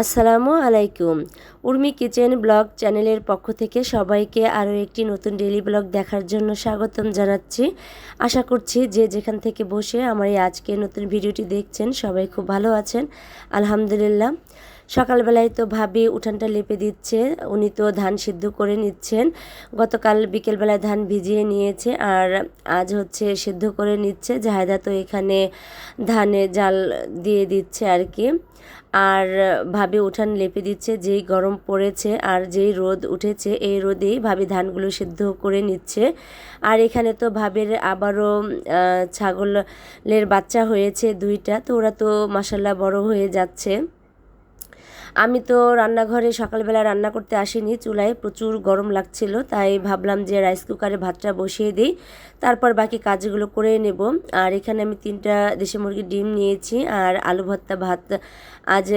আসসালামু আলাইকুম। Urmi kitchen blog চ্যানেলের পক্ষ থেকে সবাইকে আরও একটি নতুন ডেলি ব্লগ দেখার জন্য স্বাগতম জানাচ্ছি। আশা করছি যে যেখান থেকে বসে আমার এই আজকে নতুন ভিডিওটি দেখছেন সবাই খুব ভালো আছেন। আলহামদুলিল্লাহ। সকালবেলায় তো ভাবি উঠানটা লেপে দিচ্ছে, উনি তো ধান সিদ্ধ করে নিচ্ছেন। গতকাল বিকেলবেলায় ধান ভিজিয়ে নিয়েছে আর আজ হচ্ছে সিদ্ধ করে নিচ্ছে। জাহেদা তো এখানে ধানে জাল দিয়ে দিচ্ছে আর কি। আর ভাবি উঠান লেপে দিচ্ছে, যেই গরম পড়েছে আর যেই রোদ উঠেছে, এই রোদেই ভাবি ধানগুলো সিদ্ধ করে নিচ্ছে। আর এখানে তো ভাবের আবারও ছাগলের বাচ্চা হয়েছে দুইটা, তো ওরা তো মাসাল্লাহ বড় হয়ে যাচ্ছে। আমি তো রান্নাঘরে সকালবেলা রান্না করতে আসিনি, চুলায় প্রচুর গরম লাগছিল, তাই ভাবলাম যে রাইস কুকারে ভাতটা বসিয়ে দিই। তারপর বাকি কাজগুলো করে নেব। আর এখানে আমি তিনটা দেশি মুরগির ডিম নিয়েছি, আর আলু ভর্তা ভাত আজ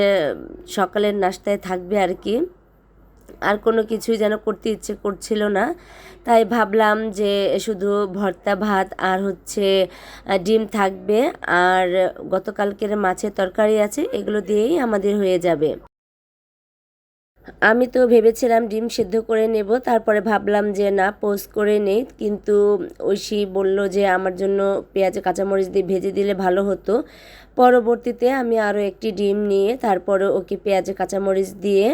সকালের নাস্তায় থাকবে আর কি। আর কোনো কিছুই যেন করতে ইচ্ছে করছিল না, তাই ভাবলাম যে শুধু ভর্তা ভাত আর হচ্ছে ডিম থাকবে। আর গতকালকের মাছের তরকারি আছে, এগুলো দিয়েই আমাদের হয়ে যাবে। আমি তো ভেবেছিলাম ডিম সিদ্ধ করে নেব, তারপরে ভাবলাম যে না, পোস্ট করে নেই। কিন্তু ঐশী বলল যে আমার জন্য পেঁয়াজ, কাঁচামরিচ দিয়ে ভেজে দিলে ভালো হতো। পরবর্তীতে আমি আরও একটি ডিম নিয়ে, তারপরে ওকে পেঁয়াজ, কাঁচামরিচ দিয়ে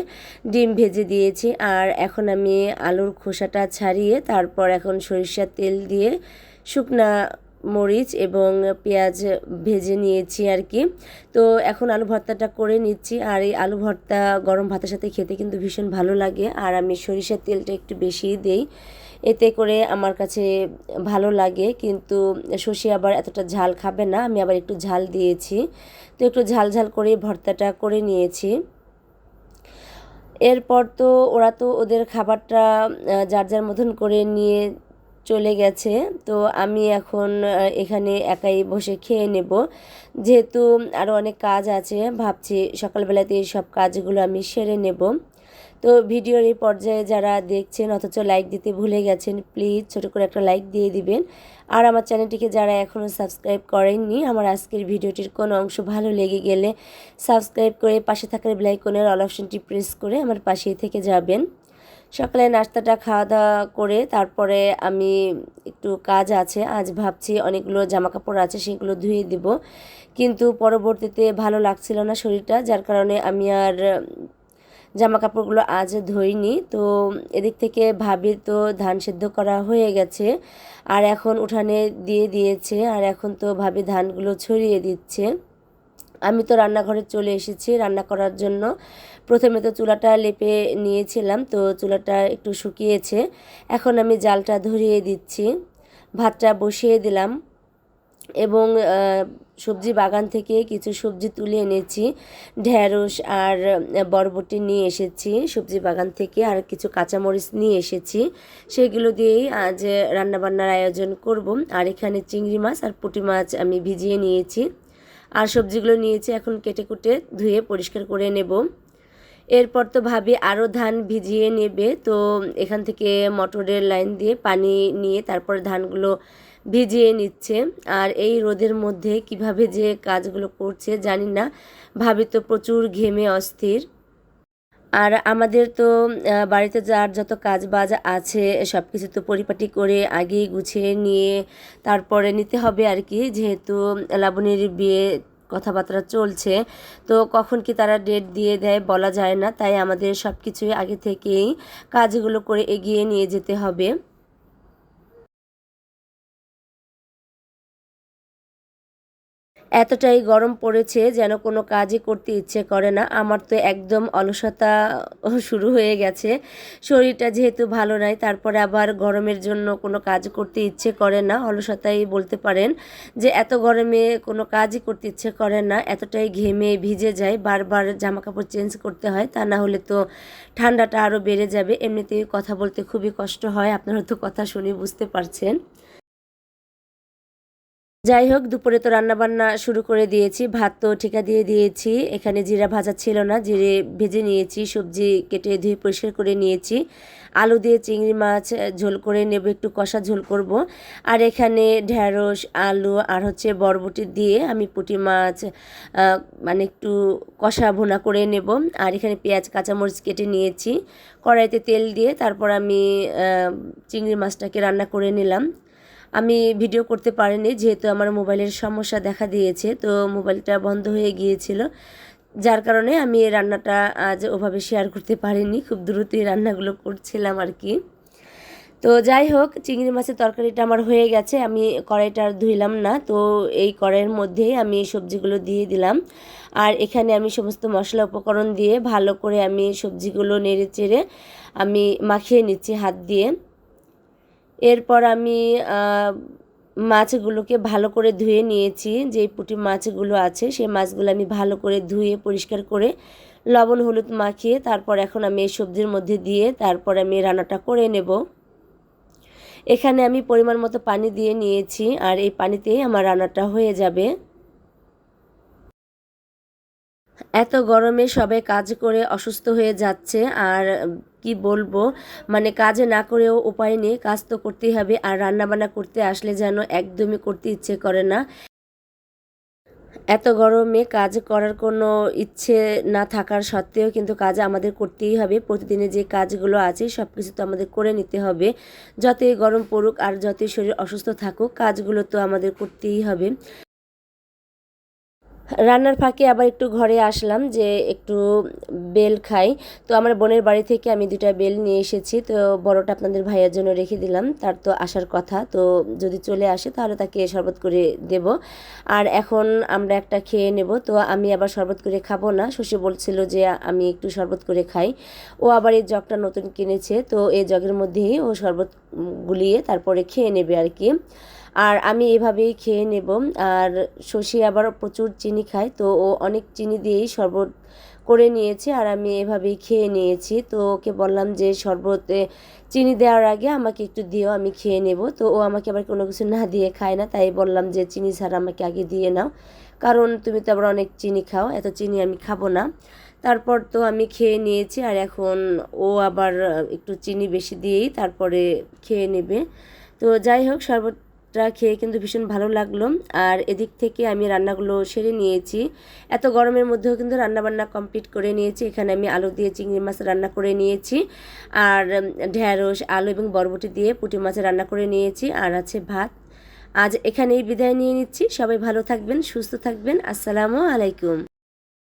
ডিম ভেজে দিয়েছি। আর এখন আমি আলুর খোসাটা ছাড়িয়ে, তারপর এখন সরিষার তেল দিয়ে শুকনা মরিচ এবং পেঁয়াজ ভেজে নিয়েছি আর কি। তো এখন আলু ভর্তাটা করে নিচ্ছি আর এই আলু ভর্তা গরম ভাতের সাথে খেতে কিন্তু ভীষণ ভালো লাগে আর আমি সরিষার তেলটা একটু বেশি দেই। এতে করে আমার কাছে ভালো লাগে কিন্তু শশী আবার এতটা ঝাল খাবে না, আমি আবার একটু ঝাল দিয়েছি। তো একটু ঝাল ঝাল করে ভর্তাটা করে নিয়েছি। এরপর তো ওরা তো ওদের খাবারটা যার যার মতন করে নিয়ে চলে গেছে। তো আমি এখন এখানে একাই বসে খেয়ে নেব। যেহেতু আরও অনেক কাজ আছে, ভাবছি সকালবেলাতে সব কাজগুলো আমি সেরে নেব। তো ভিডিওর এই পর্যায়ে যারা দেখছেন, অথচ লাইক দিতে ভুলে গেছেন প্লিজ ছোটো করে একটা লাইক দিয়ে দিবেন। আর আমার চ্যানেলটিকে যারা এখনও সাবস্ক্রাইব করেননি, আমার আজকের ভিডিওটির কোনো অংশ ভালো লেগে গেলে সাবস্ক্রাইব করে পাশে থাকার ব্লাইকনের অল অপশনটি প্রেস করে আমার পাশেই থেকে যাবেন। সকালে নাস্তাটা খাওয়া দাওয়া করে তারপরে আমি একটু কাজ আছে, আজ ভাবছি অনেকগুলো জামা কাপড় আছে সেগুলো ধুয়ে দিব। কিন্তু পরবর্তীতে ভালো লাগছিল না শরীরটা, যার কারণে আমি আর জামা কাপড়গুলো আজ ধুইনি। তো এদিক থেকে ভাবি তো ধান সেদ্ধ করা হয়ে গেছে, আর এখন উঠানে দিয়ে দিয়েছে, আর এখন তো ভাবি ধানগুলো ছড়িয়ে দিচ্ছে। আমি তো রান্নাঘরে চলে এসেছি রান্না করার জন্য। প্রথমে তো চুলাটা লেপে নিয়েছিলাম, তো চুলাটা একটু শুকিয়েছে। এখন আমি জালটা ধরিয়ে দিচ্ছি, ভাতটা বসিয়ে দিলাম এবং সবজি বাগান থেকে কিছু সবজি তুলে এনেছি ঢ্যাঁড়স আর বরবটি নিয়ে এসেছি, সবজি বাগান থেকে আর কিছু কাঁচামরিচ নিয়ে এসেছি। সেগুলো দিয়েই আজ রান্নাবান্নার আয়োজন করব। আর এখানে চিংড়ি মাছ আর পুঁটি মাছ আমি ভিজিয়ে নিয়েছি। আর সবজিগুলো নিয়েছি, এখন কেটে কুটে ধুয়ে পরিষ্কার করে নেব। এরপর তো ভাবি আরও ধান ভিজিয়ে নেবে, তো এখান থেকে মটরের লাইন দিয়ে পানি নিয়ে তারপর ধানগুলো ভিজিয়ে নিচ্ছে। আর এই রোদের মধ্যে কীভাবে যে কাজগুলো করছে জানি না, ভাবি তো প্রচুর ঘেমে অস্থির। আর আমাদের তো বাড়িতে যার যত কাজ বাজ আছে সব কিছু তো পরিপাটি করে আগে গুছিয়ে নিয়ে তারপরে নিতে হবে আর কি। যেহেতু লাবণীর বিয়ে কথাবার্তা চলছে, তো কখন কি তারা ডেট দিয়ে দেয় বলা যায় না। তাই আমাদের সব কিছুই আগে থেকেই কাজগুলো করে এগিয়ে নিয়ে যেতে হবে। এতটাই গরম পড়েছে যেন কোনো কাজই করতে ইচ্ছে করে না। আমার তো একদম অলসতা শুরু হয়ে গেছে। শরীরটা যেহেতু ভালো নাই, তারপরে আবার গরমের জন্য কোনো কাজ করতে ইচ্ছে করে না। অলসতাই বলতে পারেন যে এত গরমে কোনো কাজই করতে ইচ্ছে করে না। এতটাই ঘেমে ভিজে যায়। বারবার জামা কাপড় চেঞ্জ করতে হয়, তা না হলে তো ঠান্ডাটা আরও বেড়ে যাবে। এমনিতেই কথা বলতে খুবই কষ্ট হয়। আপনারা তো কথা শুনে বুঝতে পারছেন। যাই হোক দুপুরে তো রান্নাবান্না শুরু করে দিয়েছি। ভাত তো ঠিকা দিয়ে দিয়েছি। এখানে জিরা ভাজা ছিল না, জিরে ভেজে নিয়েছি, সবজি কেটে ধুয়ে পরিষ্কার করে নিয়েছি। আলু দিয়ে চিংড়ি মাছ ঝোল করে নেব, একটু কষা ঝোল করব। আর এখানে ঢ্যাঁড়স, আলু আর হচ্ছে বরবটি দিয়ে আমি পুঁটি মাছ মানে একটু কষা ভুনা করে নেব। আর এখানে পেঁয়াজ, কাঁচামরিচ কেটে নিয়েছি। কড়াইতে তেল দিয়ে তারপর আমি চিংড়ি মাছটাকে রান্না করে নিলাম। আমি ভিডিও করতে পারিনি, যেহেতু আমার মোবাইলের সমস্যা দেখা দিয়েছে, তো মোবাইলটা বন্ধ হয়ে গিয়েছিল। যার কারণে আমি এই রান্নাটা আজ ওভাবে শেয়ার করতে পারিনি, খুব দ্রুতই রান্নাগুলো করছিলাম আর কি তো যাই হোক, চিংড়ি মাছের তরকারিটা আমার হয়ে গেছে, আমি কড়াইটা আর ধুইলাম না, তো এই কড়াইয়ের মধ্যেই আমি সবজিগুলো দিয়ে দিলাম। আর এখানে আমি সমস্ত মশলা উপকরণ দিয়ে ভালো করে আমি সবজিগুলো নেড়ে চেড়ে আমি মাখিয়ে নিচ্ছি হাত দিয়ে। এরপর আমি মাছগুলোকে ভালো করে ধুয়ে নিয়েছি। যে পুটি মাছগুলো আছে, সেই মাছগুলো আমি ভালো করে ধুয়ে পরিষ্কার করে লবণ, হলুদ মাখিয়ে তারপর এখন আমি এই সবজির মধ্যে দিয়ে তারপর আমি রান্নাটা করে নেব। এখানে আমি পরিমাণ মতো পানি দিয়ে নিয়েছি আর এই পানিতেই আমার রান্নাটা হয়ে যাবে। এত গরমে সবাই কাজ করে অসুস্থ হয়ে যাচ্ছে, আর কি বলব? মানে কাজ না করেও উপায় নেই, কাজ তো করতেই হবে, আর রান্নাবান্না করতে আসলে যেন একদমই করতে ইচ্ছে করে না। এত গরমে কাজ করার কোনো ইচ্ছে না থাকার সত্ত্বেও কিন্তু কাজ আমাদের করতেই হবে, প্রতিদিনে যে কাজগুলো আছে সব কিছু তো আমাদের করে নিতে হবে। যতই গরম পড়ুক আর যতই শরীর অসুস্থ থাকুক, কাজগুলো তো আমাদের করতেই হবে। রান্নার ফাঁকে আবার একটু ঘরে আসলাম যে একটু বেল খাই। তো আমার বোনের বাড়ি থেকে আমি দুটা বেল নিয়ে এসেছি। তো বড়টা আপনাদের ভাইয়ের জন্য রেখে দিলাম। তার তো আসার কথা। তো যদি চলে আসে তাহলে তাকে শরবত করে দেব। আর এখন আমরা একটা খেয়ে নেব। তো আমি আবার শরবত করে খাব না। শশী বলছিল যে আমি একটু শরবত করে খাই। ও আবার এই জগটা নতুন কিনেছে। তো এই জগের মধ্যেই ও শরবত গুলিয়ে তারপরে খেয়ে নেবে আর কি। আর আমি এভাবেই খেয়ে নেব। আর শশী আবার প্রচুর চিনি খায়, তো ও অনেক চিনি দিয়েই শরবত করে নিয়েছে আর আমি এভাবেই খেয়ে নিয়েছি। তো ওকে বললাম যে, শরবতে চিনি দেওয়ার আগে আমাকে একটু দিও, আমি খেয়ে নেব। তো ও আমাকে আবার কোনো কিছু না দিয়ে খায় না, তাই বললাম যে, চিনি ছাড়া আমাকে আগে দিয়ে নাও। কারণ তুমি তো আবার অনেক চিনি খাও, এত চিনি আমি খাব না। তারপর তো আমি খেয়ে নিয়েছি আর এখন ও আবার একটু চিনি বেশি দিয়েই তারপরে খেয়ে নেবে। তো যাই হোক, শরবত ভাতটা খেয়ে কিন্তু ভীষণ ভালো লাগল। আর এদিক থেকে আমি রান্নাগুলো সেরে নিয়েছি। এত গরমের মধ্যেও কিন্তু রান্নাবান্না কমপ্লিট করে নিয়েছি। এখানে আমি আলু দিয়ে চিংড়ি মাছ রান্না করে নিয়েছি। আর ঢ্যাঁড়স আলু এবং বরবটি দিয়ে পুঁটি মাছ রান্না করে নিয়েছি। আর আছে ভাত। আজ এখানেই বিদায় নিয়ে নিচ্ছি। সবাই ভালো থাকবেন, সুস্থ থাকবেন। আসসালামু আলাইকুম।